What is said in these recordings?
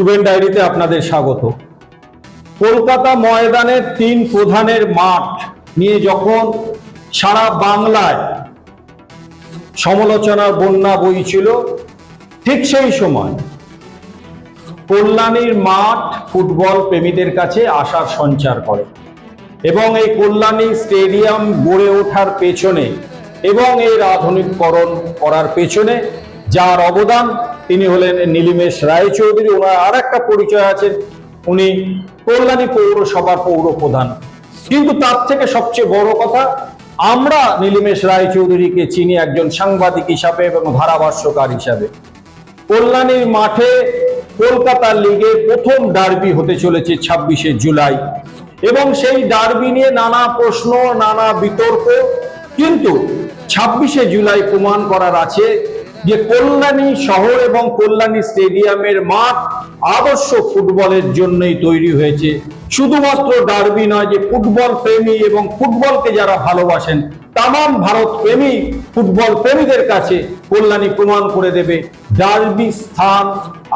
শুভেন ডায়েরিতে আপনাদের স্বাগত। কলকাতা ময়দানের তিন প্রধানের মাঠ নিয়ে যখন সারা বাংলায় সমালোচনার বন্যা বইছিল, ঠিক সেই সময় কল্যাণীর মাঠ ফুটবল প্রেমীদের কাছে আশার সঞ্চার করে এবং এই কল্যাণী স্টেডিয়াম গড়ে ওঠার পেছনে এবং এর আধুনিককরণ করার পেছনে যার অবদান তিনি হলেন নীলিমেশ রায়চৌধুরী, ওনার আর একটা পরিচয় আছে, উনি কল্যাণী পৌরসভার পৌর প্রধান কিন্তু তার থেকে সবচেয়ে বড় কথা, আমরা নীলিমেশ রায়চৌধুরীকে চিনি একজন সাংবাদিক হিসাবে এবং ধারাভাষ্যকার হিসাবে। কল্যাণীর মাঠে কলকাতা লিগে প্রথম ডার্বি হতে চলেছে ছাব্বিশে জুলাই। এবং সেই ডার্বি নিয়ে নানা প্রশ্ন, নানা বিতর্ক, কিন্তু ছাব্বিশে জুলাই প্রমাণ করার আছে যে কল্যাণী শহর এবং কল্যাণী স্টেডিয়ামের মাঠ আদর্শ ফুটবলের জন্যই তৈরি হয়েছে। শুধুমাত্র ডার্বি নয় যে ফুটবল প্রেমী এবং ফুটবলকে যারা ভালোবাসেন তাম ভারত প্রেমী ফুটবল প্রেমীদের কাছে কল্যাণী প্রমাণ করে দেবে। ডার্বি স্থান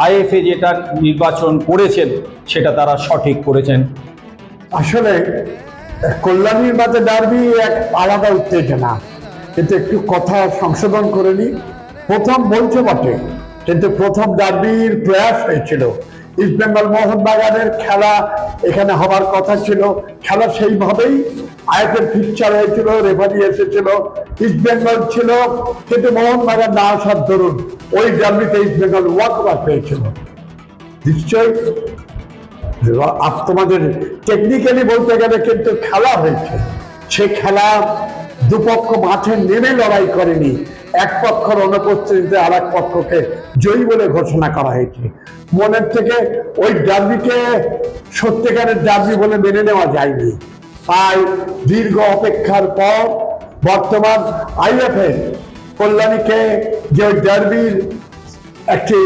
আইএফএ যেটা নির্বাচন করেছেন, সেটা তারা সঠিক করেছেন। আসলে কল্যাণীর মাঝে ডার্বি এক আলাদা উত্তেজনা। কিন্তু একটু কথা সংশোধন করে নি প্রথম বলছে বটে কিন্তু প্রথম ডার্বির প্রয়াস হয়েছিল ইস্ট বেঙ্গল মোহনবাগানের খেলা এখানে হবার কথা ছিল। খেলা সেইভাবেই আয়তের পিকচার হয়েছিল রেফারি এসেছিল। ইস্ট বেঙ্গল ছিল, কিন্তু মোহনবাগান না আসার দরুন ওই ডার্বিতে ইস্ট বেঙ্গল ওয়াক ওভার পেয়েছিল। নিশ্চয়ই আপ তোমাদের টেকনিক্যালি বলতে গেলে কিন্তু খেলা হয়েছে। সে খেলা দুপক্ষ মাঠে নেমে লড়াই করেনি। এক পক্ষের অনুপস্থিতিতে আর এক পক্ষকে জয়ী বলে ঘোষণা করা হয়েছে। মনের থেকে ওই ডার্বিকে সত্যিকারের ডার্বি বলে মেনে নেওয়া যায়নি। তাই দীর্ঘ অপেক্ষার পর বর্তমান আইএফএ কল্যাণীকে যে ডার্বির একটি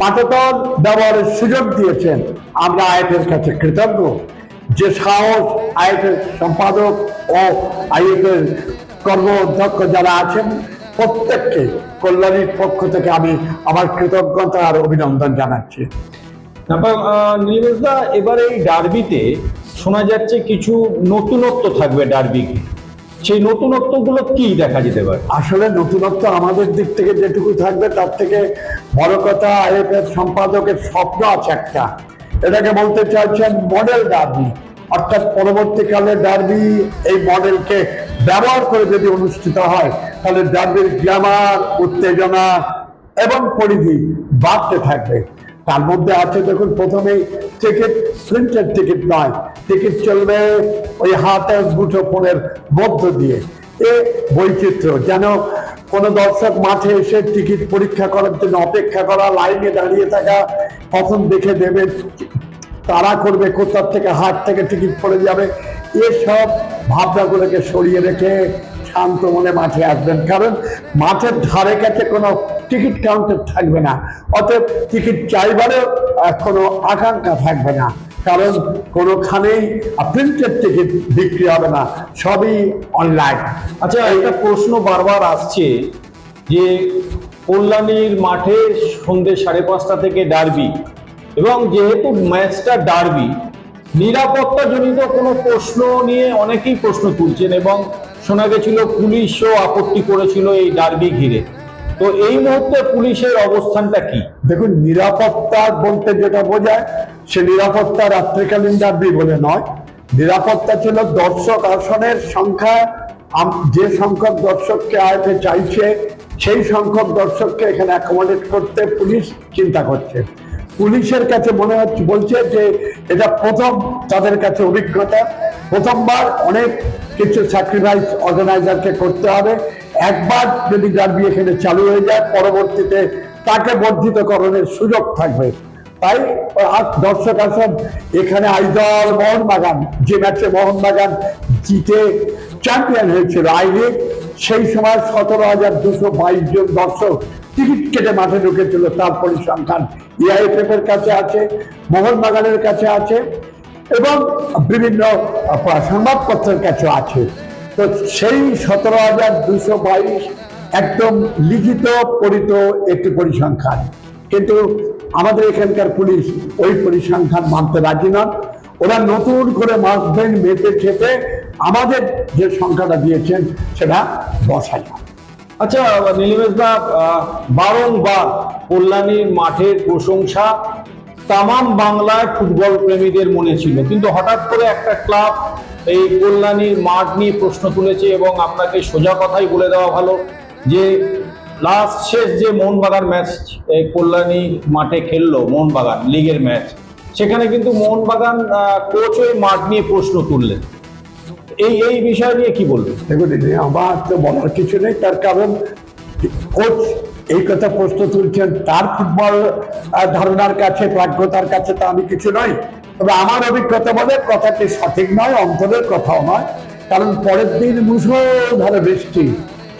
পাটতল ব্যবহারের সুযোগ দিয়েছেন, আমরা আইএফের কাছে কৃতজ্ঞ। যে সাহস আইএফের সম্পাদক ও আইএফের কর্ম অধ্যক্ষ যারা আছেন প্রত্যেককে কল্যাণীর পক্ষ থেকে আমি আমার কৃতজ্ঞতা আর অভিনন্দন জানাচ্ছি। এবার এই ডার্বিতে শোনা যাচ্ছে কিছু নতুনত্ব থাকবে ডার্বিকে। সেই নতুনত্বগুলো কি দেখা যেতে পারে? আসলে নতুনত্ব আমাদের দিক থেকে যেটুকু থাকবে তার থেকে বড় কথা সম্পাদকের স্বপ্ন আছে একটা। এটাকে বলতে চাইছেন মডেল ডার্বি। অর্থাৎ পরবর্তীকালে ডার্বি এই মডেলকে ব্যবহার করে যদি অনুষ্ঠিত হয়, তাহলে ডার্বির গ্রামার উত্তেজনা এবং পরিধি বাড়তে থাকবে, তার মধ্যে আছে দেখুন প্রথমেই টিকিট প্রিন্টেড টিকিট নয়, টিকিট চলবে ওই হাতে মুঠো ফোনের মধ্য দিয়ে। এ বৈচিত্র্য, যেন কোনো দর্শক মাঠে এসে টিকিট পরীক্ষা করার জন্য অপেক্ষা করা, লাইনে দাঁড়িয়ে থাকা কখন দেখে দেবে তারা করবে কোথার থেকে, হাট থেকে টিকিট পড়ে যাবে, এসব ভাবনাগুলোকে সরিয়ে রেখে শান্ত মনে মাঠে আসবেন। কারণ মাঠের ধারে কাছে কোনো টিকিট কাউন্টার থাকবে না। অতএব টিকিট চাইবারও কোনো আকাঙ্ক্ষা থাকবে না। কারণ কোনোখানেই প্রিন্টেড টিকিট বিক্রি হবে না, সবই অনলাইন আচ্ছা একটা প্রশ্ন বারবার আসছে যে কল্যাণীর মাঠে সন্ধ্যে সাড়ে পাঁচটা থেকে ডার্বি এবং যেহেতু ম্যাচটা ডার্বি নিরাপত্তাজনিত কোনো প্রশ্ন নিয়ে অনেকেই প্রশ্ন তুলছেন এবং শোনা গেছিল পুলিশও আপত্তি করেছিল এই ডার্বি ঘিরে। তো এই মুহূর্তে পুলিশের অবস্থানটা কি? দেখুন, নিরাপত্তা বলতে যেটা বোঝায়, সে নিরাপত্তা রাত্রিকালীন ডাকবি বলে নয়। নিরাপত্তা ছিল দর্শক আসনের সংখ্যা যে সংখ্যক দর্শককে আয়তে চাইছে, সেই সংখ্যক দর্শককে এখানে অ্যাকোমোডেট করতে পুলিশ চিন্তা করছে। পুলিশের কাছে মনে হচ্ছে, বলছে যে এটা প্রথম তাদের কাছে অভিজ্ঞতা। প্রথমবার অনেক কিছু স্যাক্রিফাইস অর্গানাইজারকে করতে হবে। একবার যদি ডার্বি এখানে চালু হয়ে যায়, পরবর্তীতে তাকে বর্ধিতকরণের সুযোগ থাকবে। তাই আজ দর্শক আসন, এখানে আইদল মোহনবাগান, যে ম্যাচে মোহনবাগান জিতে চ্যাম্পিয়ন হয়েছিল আই সেই সময় সতেরো হাজার দুশো বাইশ জন দর্শক টিকিট কেটে মাঠে ঢুকেছিল তার পরিসংখ্যান ইআইএফএফ এর কাছে আছে, মোহনবাগানের কাছে আছে, এবং বিভিন্ন সংবাদপত্রের কাছে আছে। তো সেই সতেরো হাজার দুশো বাইশ একদম লিখিত পরিত একটি পরিসংখ্যান। কিন্তু আমাদের এখানকার পুলিশ ওই পরিসংখ্যান মানতে রাজি নন। ওরা নতুন করে মাপবেন মেপে ঠেপে আমাদের যে সংখ্যাটা দিয়েছেন, সেটা দশ হাজার। আচ্ছা নীলিমেশ দা বারংবার কল্যাণীর মাঠের প্রশংসা তামাম বাংলায় ফুটবল প্রেমীদের মনে ছিল। কিন্তু হঠাৎ করে একটা ক্লাব এই কল্যাণীর মাঠ নিয়ে প্রশ্ন তুলেছে এবং আপনাকে সোজা কথাই বলে দেওয়া ভালো যে, লাস্ট শেষ যে মোহনবাগান ম্যাচ এই কল্যাণী মাঠে খেললো মোহনবাগান, লিগের ম্যাচ, সেখানে কিন্তু মোহনবাগান কোচ ওই মাঠ নিয়ে প্রশ্ন তুললেন। এই এই বিষয় নিয়ে কি বলবেন দেখুন এই আমার তো বলার কিছু নেই, তার কারণ কোচ এই কথা প্রশ্ন তুলছেন, তার ফুটবল ধারণার কাছে, প্রাজ্ঞতার কাছে তো আমি কিছু নই। তবে আমার অভিজ্ঞতা বলে কথাটি সঠিক নয়, অন্তরের কথাও নয়। কারণ পরের দিন মুসলধারে বৃষ্টি।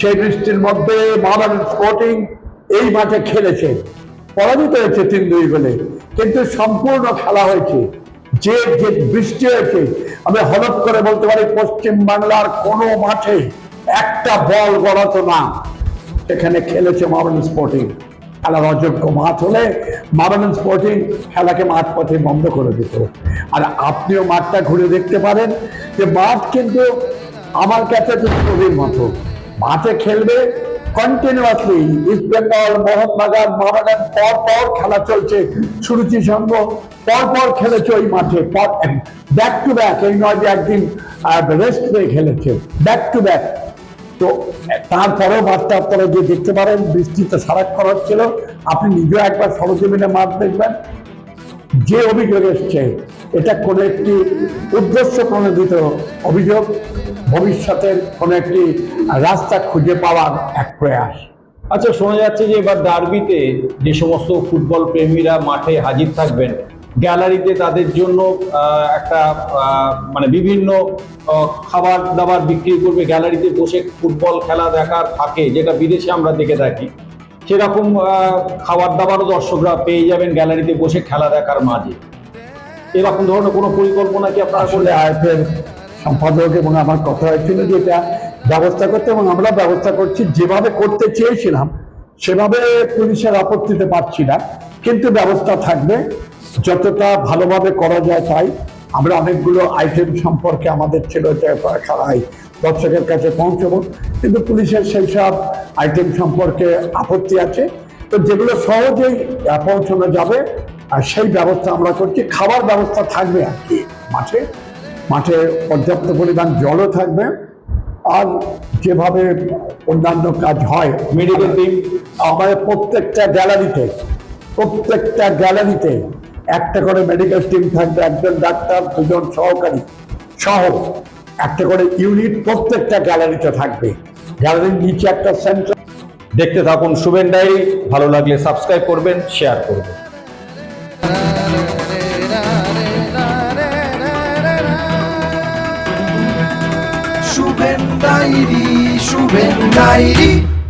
সেই বৃষ্টির মধ্যে মহারান স্পোর্টিং এই মাঠে খেলেছে। পরাজিত হয়েছে তিন দুই গোলে। কিন্তু সম্পূর্ণ খেলা হয়েছে। যে যে বৃষ্টি হয়েছে, আমি হলপ করে বলতে পারি, পশ্চিম বাংলার কোনো মাঠে একটা বল গড়াতো না। সেখানে খেলেছে মারান স্পোর্টিং। খেলার অযোগ্য মাঠ হলে মারান স্পোর্টিং খেলাকে মাঠ পথে বন্ধ করে দিত। আর আপনিও মাঠটা ঘুরে দেখতে পারেন যে মাঠ কিন্তু আমার কাছে তো ছবির মতো মাঠে খেলবে কন্টিনিউয়াসলি ইস্ট বেঙ্গল মোহনবাগান মোহামেডান পর পর খেলা চলছে। সুরুচি সংঘ পর পর খেলেছে ওই মাঠে ব্যাক টু ব্যাক এই নয় যে একদিন রেস্ট পেয়ে খেলেছে ব্যাক টু ব্যাক তো তারপরেও মাঠটা আপনারা যে দেখতে পারেন, বৃষ্টিতে সারাক্ষণ হচ্ছিল। আপনি নিজেও একবার সরজমিনে মাঠ দেখবেন। যে অভিযোগ এসছে এটা কোনো একটি উদ্দেশ্য প্রণোদিত অভিযোগ, ভবিষ্যতের কোনো একটি রাস্তা খুঁজে পাওয়ার এক প্রয়াস। আচ্ছা শোনা যাচ্ছে যে এবার ডার্বিতে যে সমস্ত ফুটবল প্রেমীরা মাঠে হাজির থাকবেন, গ্যালারিতে তাদের জন্য একটা মানে বিভিন্ন খাবার দাবার বিক্রি করবে, গ্যালারিতে বসে ফুটবল খেলা দেখার থাকে যেটা বিদেশে আমরা দেখে থাকি, সেরকম খাবার দাবারও দর্শকরা পেয়ে যাবেন গ্যালারিতে বসে খেলা দেখার মাঝে। এরকম ধরনের কোনো পরিকল্পনা কি আপনারা আসলে আইএফের সম্পাদক এবং আমার কথা হয়েছিল যে এটা ব্যবস্থা করতে এবং আমরা ব্যবস্থা করছি যেভাবে করতে চেয়েছিলাম সেভাবে পুলিশের আপত্তিতে পারছি না। কিন্তু ব্যবস্থা থাকবে যতটা ভালোভাবে করা যায় তাই। আমরা অনেকগুলো আইটেম সম্পর্কে আমাদের ছিল যে খেলায় দর্শকের কাছে পৌঁছবো। কিন্তু পুলিশের সেই সব আইটেম সম্পর্কে আপত্তি আছে। তো যেগুলো সহজেই পৌঁছানো যাবে আর সেই ব্যবস্থা আমরা করছি। খাবার ব্যবস্থা থাকবে আর কি। মাঠে মাঠে পর্যাপ্ত পরিমাণ জলও থাকবে। আর যেভাবে অন্যান্য কাজ হয় মেডিকেল টিম আমাদের প্রত্যেকটা গ্যালারিতে প্রত্যেকটা গ্যালারিতে একটা করে মেডিকেল টিম থাকবে একজন ডাক্তার দুজন সহকারী সহ। একটা করে ইউনিট প্রত্যেকটা গ্যালারিতে থাকবে। গ্যালারির নিচে একটা সেন্টার দেখতে থাকুন শুভেন ডায়েরি। ভালো লাগলে সাবস্ক্রাইব করবেন শেয়ার করবেন। nairi, suben nairi.